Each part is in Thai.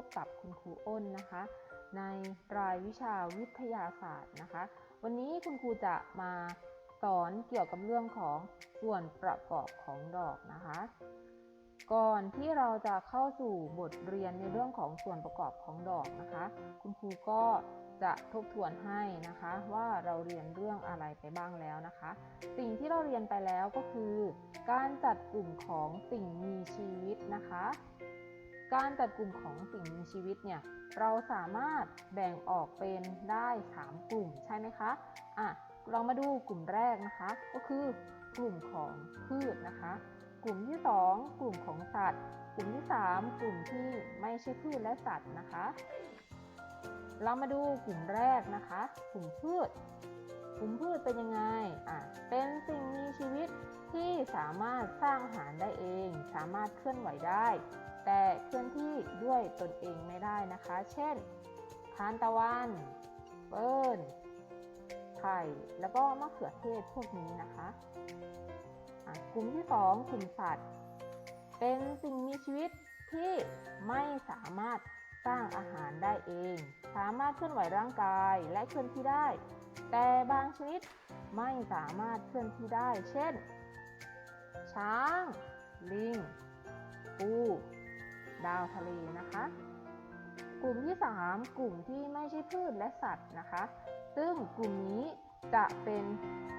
บกับคุณครูอ้นนะคะ ในรายวิชาวิทยาศาสตร์นะคะ วันนี้คุณครูจะมาสอนเกี่ยวกับเรื่องของส่วนประกอบของดอกนะคะ ก่อนที่เราจะเข้าสู่บทเรียนในเรื่องของส่วนประกอบของดอกนะคะ คุณครูก็จะทบทวนให้นะคะว่าเราเรียนเรื่องอะไรไปบ้างแล้วนะคะ สิ่งที่เราเรียนไปแล้วก็คือ การจัดกลุ่มของสิ่งมีชีวิตนะคะ การจัดกลุ่มของสิ่งมีชีวิตเนี่ยเราสามารถแบ่งออกเป็นได้ 3 กลุ่มใช่ไหมคะอะเรามาดูกลุ่มแรกนะคะ ก็คือกลุ่มของพืชนะคะ กลุ่มที่ 2 กลุ่มของสัตว์ กลุ่มที่ 3 กลุ่มที่ไม่ใช่พืชและสัตว์นะคะ เรามาดูกลุ่มแรกนะคะ กลุ่มพืช กลุ่มพืชเป็นยังไงอะเป็นสิ่งมีชีวิตที่สามารถสร้างอาหารได้เอง สามารถเคลื่อนไหวได้ แต่เคลื่อนที่ด้วยตนเองไม่ได้นะคะ เช่นทานตะวันเฟิร์นไผ่แล้วก็มะเขือเทศพวกนี้นะคะะกลุ่มที่ 2 กลุ่มสัตว์ เป็นสิ่งมีชีวิตที่ไม่สามารถสร้างอาหารได้เอง สามารถเคลื่อนไหวร่างกายและเคลื่อนที่ได้ แต่บางชนิดไม่สามารถเคลื่อนที่ได้ เช่น ช้าง ลิง ปู ดาวทะเลนะคะ กลุ่มที่ 3 กลุ่มที่ไม่ใช่พืชและสัตว์นะคะ ซึ่งกลุ่มนี้จะเป็น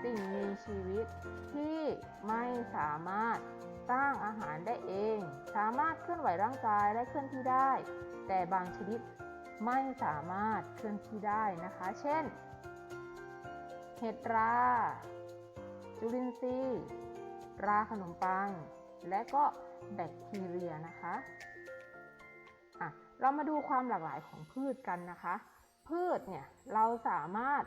สิ่งมีชีวิตที่ไม่สามารถสร้างอาหารได้เอง สามารถเคลื่อนไหวร่างกายและเคลื่อนที่ได้ แต่บางชนิดไม่สามารถเคลื่อนที่ได้นะคะ เช่น เห็ดรา จุลินทรีย์ ราขนมปัง และก็แบคทีเรียนะคะ อะเรามาดูความหลากหลายของพืชกันนะคะ พืชเนี่ยเราสามารถ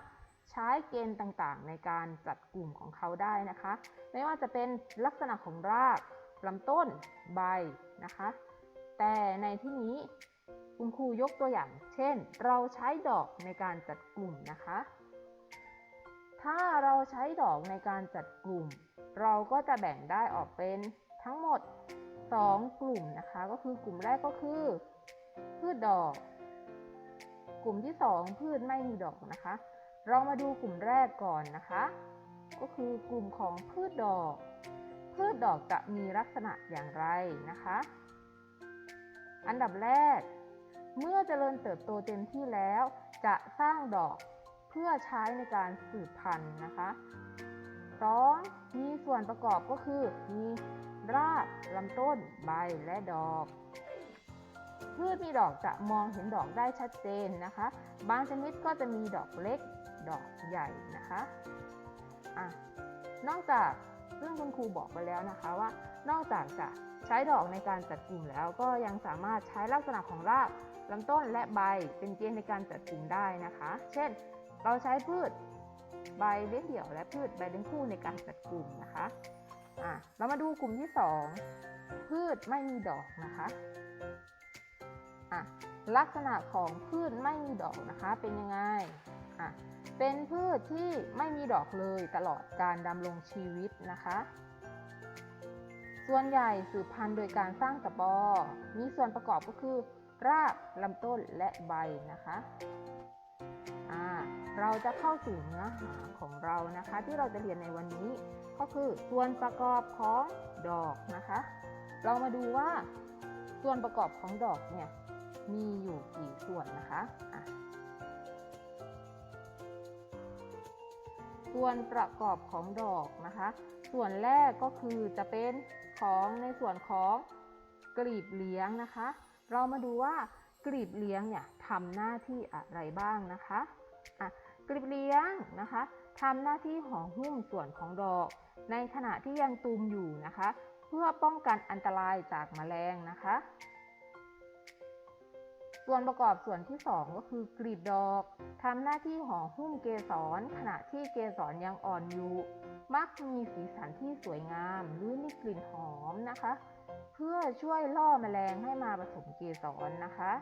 ใช้เกณฑ์ต่างๆ ในการจัดกลุ่มของเขาได้นะคะ ไม่ว่าจะเป็นลักษณะของรากลำต้นใบนะคะ แต่ในที่นี้คุณครูยกตัวอย่าง เช่น เราใช้ดอกในการจัดกลุ่มนะคะ ถ้าเราใช้ดอกในการจัดกลุ่ม เราก็จะแบ่งได้ออกเป็นทั้งหมด 2 กลุ่มนะคะ ก็คือกลุ่มแรกก็คือ พืชดอก กลุ่มที่ 2 พืชไม่มีดอกนะคะ เรามาดูกลุ่มแรกก่อนนะคะ ก็คือกลุ่มของพืชดอก พืชดอกจะมีลักษณะอย่างไรนะคะ อันดับแรก เมื่อเจริญเติบโตเต็มที่แล้ว จะสร้างดอกเพื่อใช้ในการสืบพันธุ์นะคะ 2. มีส่วนประกอบก็คือ มีรากลำต้น ใบและดอก พืชมีดอกจะมองเห็นดอกได้ชัดเจนนะคะ บางชนิดก็จะมีดอกเล็ก ดอกใหญ่นะคะอะนอกจากซึ่งคุณครูบอกไปแล้วนะคะว่า นอกจากจะใช้ดอกในการจัดกลุ่มแล้วก็ยังสามารถใช้ลักษณะของรากลำต้นและใบเป็นเกณฑ์ในการจัดกลุ่มได้นะคะ เช่น เราใช้พืชใบเลี้ยงเดี่ยว และพืชใบเลี้ยงคู่ในการจัดกลุ่มนะคะอะเรามาดูกลุ่มที่ 2 พืชไม่มีดอกนะคะ อะลักษณะของพืชไม่มีดอกนะคะเป็นยังไงอะเป็นพืชที่ไม่มีดอกเลยตลอดการดำรงชีวิตนะคะ ส่วนใหญ่สืบพันธุ์โดยการสร้างตะบอมีส่วนประกอบก็คือ รากลำต้นและใบนะคะอ่าเราจะเข้าสู่เนื้อหาของเรานะคะ ที่เราจะเรียนในวันนี้ ก็คือส่วนประกอบของดอกนะคะ เรามาดูว่าส่วนประกอบของดอกเนี่ย มีอยู่กี่ส่วนนะคะะส่วนประกอบของดอกนะคะ ส่วนแรกก็คือจะเป็นของในส่วนของกลีบเลี้ยงนะคะ เรามาดูว่ากลีบเลี้ยงเนี่ยทำหน้าที่อะไรบ้างนะคะะกลีบเลี้ยงนะคะทำหน้าที่ห่อหุ้มส่วนของดอก ในขณะที่ยังตูมอยู่นะคะ เพื่อป้องกันอันตรายจากแมลงนะคะ ส่วนประกอบส่วนที่ 2 ก็คือกลีบดอกทำหน้าที่ห่อหุ้มเกสรขณะที่เกสรยังอ่อนอยู่ มักมีสีสันที่สวยงามหรือมีกลิ่นหอมนะคะ เพื่อช่วยล่อแมลงให้มาผสมเกสรนะคะ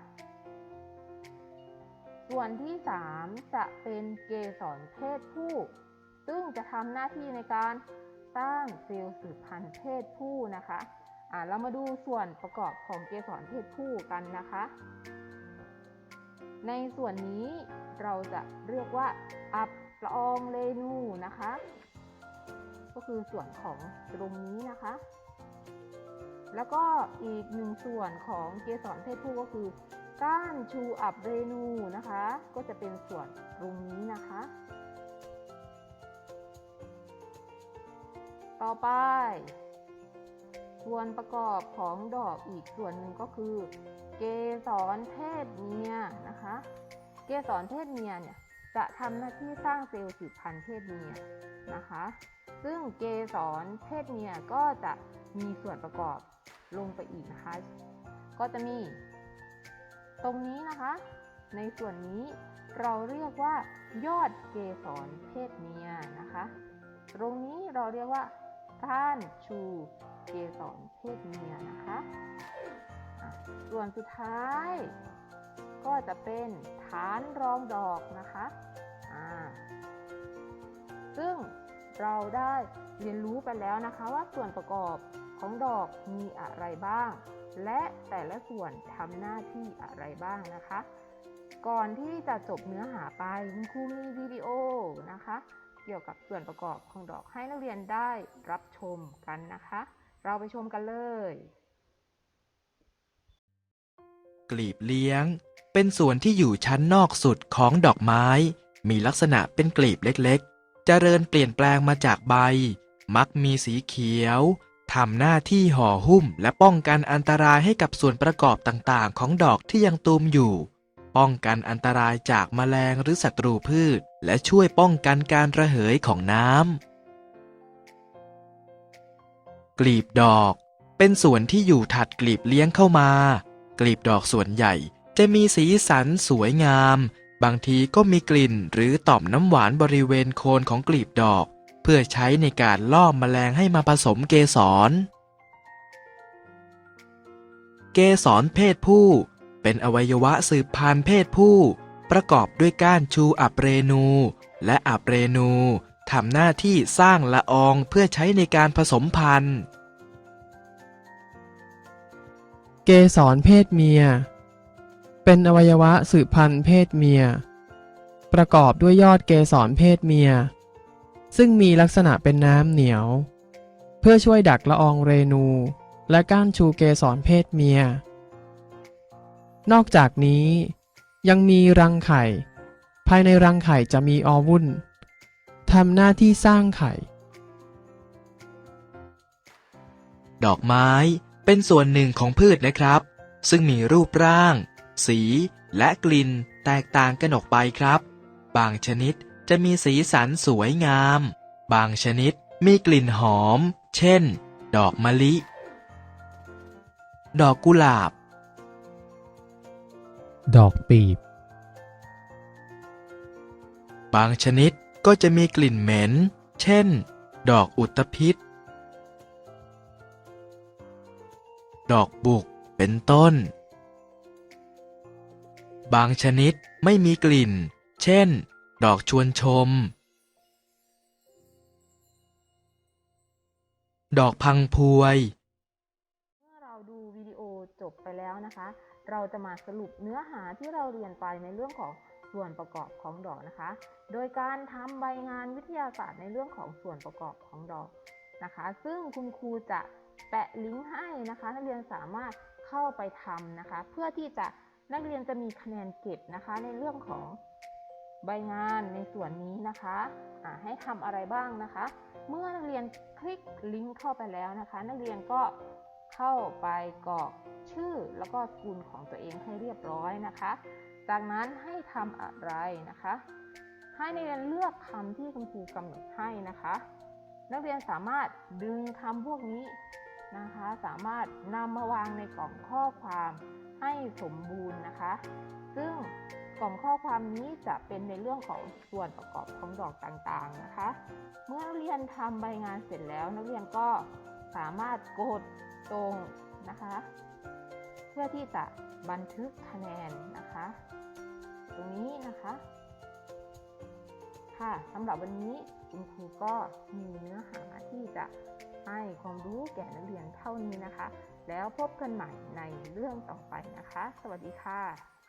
ส่วนที่ 3 จะเป็นเกสรเพศผู้ ซึ่งจะทำหน้าที่ในการสร้างเซลล์สืบพันธุ์เพศผู้นะคะอ่าเรามาดูส่วนประกอบของเกสรเพศผู้กันนะคะ ในส่วนนี้เราจะเรียกว่า อับละอองเรนูนะคะ ก็คือส่วนของตรงนี้นะคะ แล้วก็อีกหนึ่งส่วนของเกสรเพศผู้ก็คือ ก้านชูอับเรนูนะคะ ก็จะเป็นส่วนตรงนี้นะคะ ต่อไป ส่วนประกอบของดอกอีกส่วนหนึ่งก็คือ เกสรเพศเมียนะคะ เกสรเพศเมียเนี่ยจะทำหน้าที่สร้างเซลล์สืบพันธุ์เพศเมียนะคะ ซึ่งเกสรเพศเมียก็จะมีส่วนประกอบลงไปอีกนะคะ ก็จะมีตรงนี้นะคะ ในส่วนนี้เราเรียกว่ายอดเกสรเพศเมียนะคะ ตรงนี้เราเรียกว่าก้านชูเกสรเพศเมียนะคะอะ ส่วนสุดท้าย ก็จะเป็นฐานรองดอกนะคะอ่าซึ่งเราได้เรียนรู้ไปแล้วนะคะว่าส่วนประกอบของดอกมีอะไรบ้าง และแต่ละส่วนทำหน้าที่อะไรบ้างนะคะ ก่อนที่จะจบเนื้อหาไปคุณครูมีวิดีโอนะคะ เกี่ยวกับส่วนประกอบของดอกให้นักเรียนได้รับชมกันนะคะ เราไปชมกันเลย กลีบเลี้ยง เป็นส่วนที่อยู่ชั้นนอกสุดของดอกไม้ มีลักษณะเป็นกลีบเล็กๆ เจริญเปลี่ยนแปลงมาจากใบ มักมีสีเขียวทำหน้าที่ห่อหุ้มและป้องกันอันตรายให้กับส่วนประกอบต่างๆ ของดอกที่ยังตูมอยู่ ป้องกันอันตรายจากแมลงหรือศัตรูพืช และช่วยป้องกันการระเหยของน้ำ กลีบดอก เป็นส่วนที่อยู่ถัดกลีบเลี้ยงเข้ามา กลีบดอกส่วนใหญ่ จะมีสีสันสวยงาม บางทีก็มีกลิ่นหรือต่อมน้ำหวานบริเวณโคนของกลีบดอก เพื่อใช้ในการล่อมแมลงให้มาผสมเกสร เกสรเพศผู้ เป็นอวัยวะสืบพันธุ์เพศผู้ ประกอบด้วยก้านชูอับเรนู และอับเรนูทำหน้าที่สร้างละอองเพื่อใช้ในการผสมพันธุ์ กสรเพศเมีย เป็นอวัยวะสืบพันธุ์เพศเมีย ประกอบด้วยยอดเกสรเพศเมีย ซึ่งมีลักษณะเป็นน้ำเหนียว เพื่อช่วยดักละอองเรนู และก้านชูเกสรเพศเมีย นอกจากนี้ ยังมีรังไข่ ภายในรังไข่จะมีออวุ้นทำหน้าที่สร้างไข่ ดอกไม้ เป็นส่วนหนึ่งของพืชนะครับ ซึ่งมีรูปร่าง สีและกลิ่นแตกต่างกันออกไปครับ บางชนิดจะมีสีสันสวยงาม บางชนิดมีกลิ่นหอม เช่น ดอกมะลิ ดอกกุหลาบ ดอกปีบ บางชนิดก็จะมีกลิ่นเหม็น เช่น ดอกอุตภิษ ดอกบุก เป็นต้น บางชนิดไม่มีกลิ่น เช่น ดอกชวนชม ดอกพังพวย เมื่อเราดูวิดีโอจบไปแล้วนะคะ เราจะมาสรุปเนื้อหาที่เราเรียนไปในเรื่องของส่วนประกอบของดอกนะคะ โดยการทำใบงานวิทยาศาสตร์ในเรื่องของส่วนประกอบของดอกนะคะ ซึ่งคุณครูจะ แปะลิงก์ให้นะคะ นักเรียนสามารถเข้าไปทำนะคะ เพื่อที่จะนักเรียนจะมีคะแนนเก็บนะคะ ในเรื่องของใบงานในส่วนนี้นะคะะให้ทำอะไรบ้างนะคะ เมื่อนักเรียนคลิกลิงก์เข้าไปแล้วนะคะ นักเรียนก็เข้าไปกรอกชื่อแล้วก็สกุลของตัวเองให้เรียบร้อยนะคะ จากนั้นให้ทำอะไรนะคะ ให้นักเรียนเลือกคำที่คุณครูกำหนดให้นะคะ นักเรียนสามารถดึงคำพวกนี้ นะคะ สามารถนำมาวางในกล่องข้อความให้สมบูรณ์นะคะ ซึ่งกล่องข้อความนี้จะเป็นในเรื่องของส่วนประกอบของดอกต่างๆนะคะ เมื่อนักเรียนทำใบงานเสร็จแล้ว นักเรียนก็สามารถกดตรงนะคะ เพื่อที่จะบันทึกคะแนนนะคะ ตรงนี้นะคะค่ะสำหรับวันนี้คุณครูก็มีเนื้อหาที่จะ ให้ความรู้แก่นักเรียนเท่านี้นะคะ แล้วพบกันใหม่ในเรื่องต่อไปนะคะ สวัสดีค่ะ